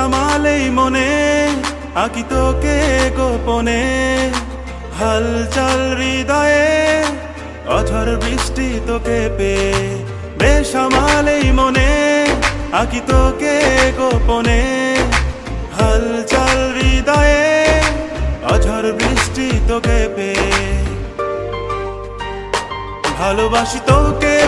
বেসামালেই মনে, আঁকি তোকে গোপনে। হালচাল হৃদয়ে অঝর বৃষ্টি তোকে পে বেসামালেই মনে, আঁকি তোকে গোপনে। হালচাল হৃদয়ে অঝর বৃষ্টি তোকে পে ভালোবাসি তোকে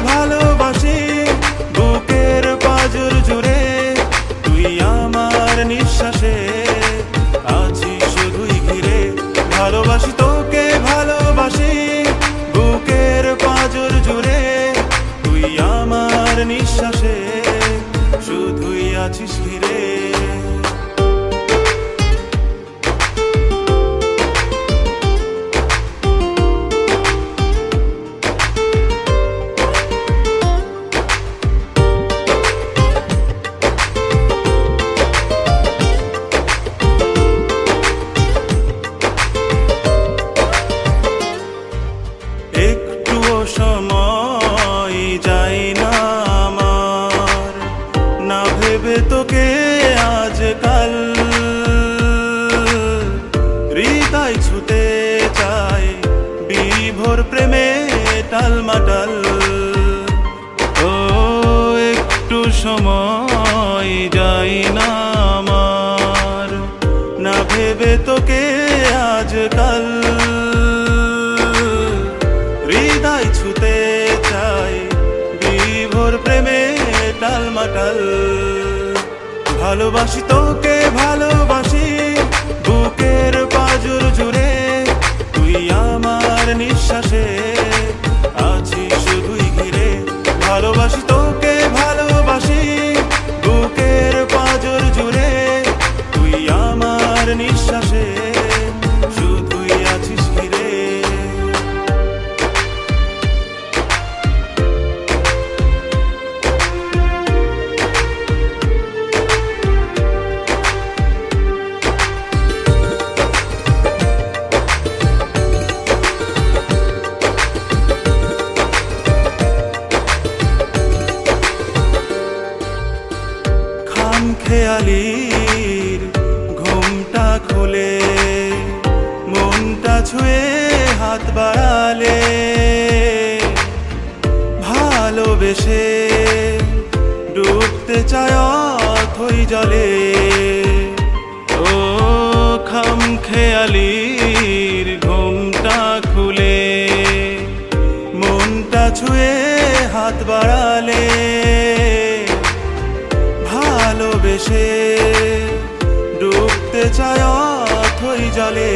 সময় যাই না আমার। না ভেবে তোকে আজকাল। হৃদয় ছুতে চাই বিভোর প্রেমে টালমাটাল। ভালোবাসি তোকে, ভালোবাসি খেয়ালির ঘুমটা খুলে, মনটা ছুঁয়ে হাত বাড়ালে, ভালোবেসে ডুবতে চায় অথই জলে। ও খাম খেয়ালির ঘুমটা খুলে, মনটা ছুঁয়ে হাত বাড়ালে ভালোবেসে ডুবতে চায় জলে।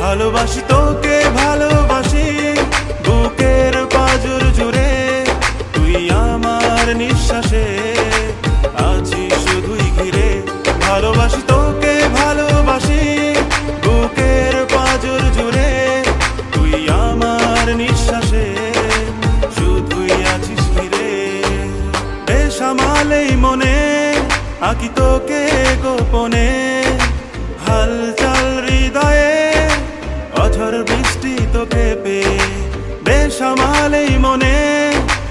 ভালোবাসি তোকে, ভালোবাসি বুকের পাজুর জুড়ে। তুই আমার নিঃশ্বাসে আছি শুধুই ঘিরে। ভালোবাসি তোকে, ভালোবাসি বুকের পাজর জুড়ে। তুই আমার নিঃশ্বাসে শুধুই আছিস ঘিরে। বেসামালেই মনে আঁকি তোকে গোপনে। হালচাল হৃদয়ে অঝর বৃষ্টি তোকে পে আমালেই মনে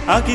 আঁকি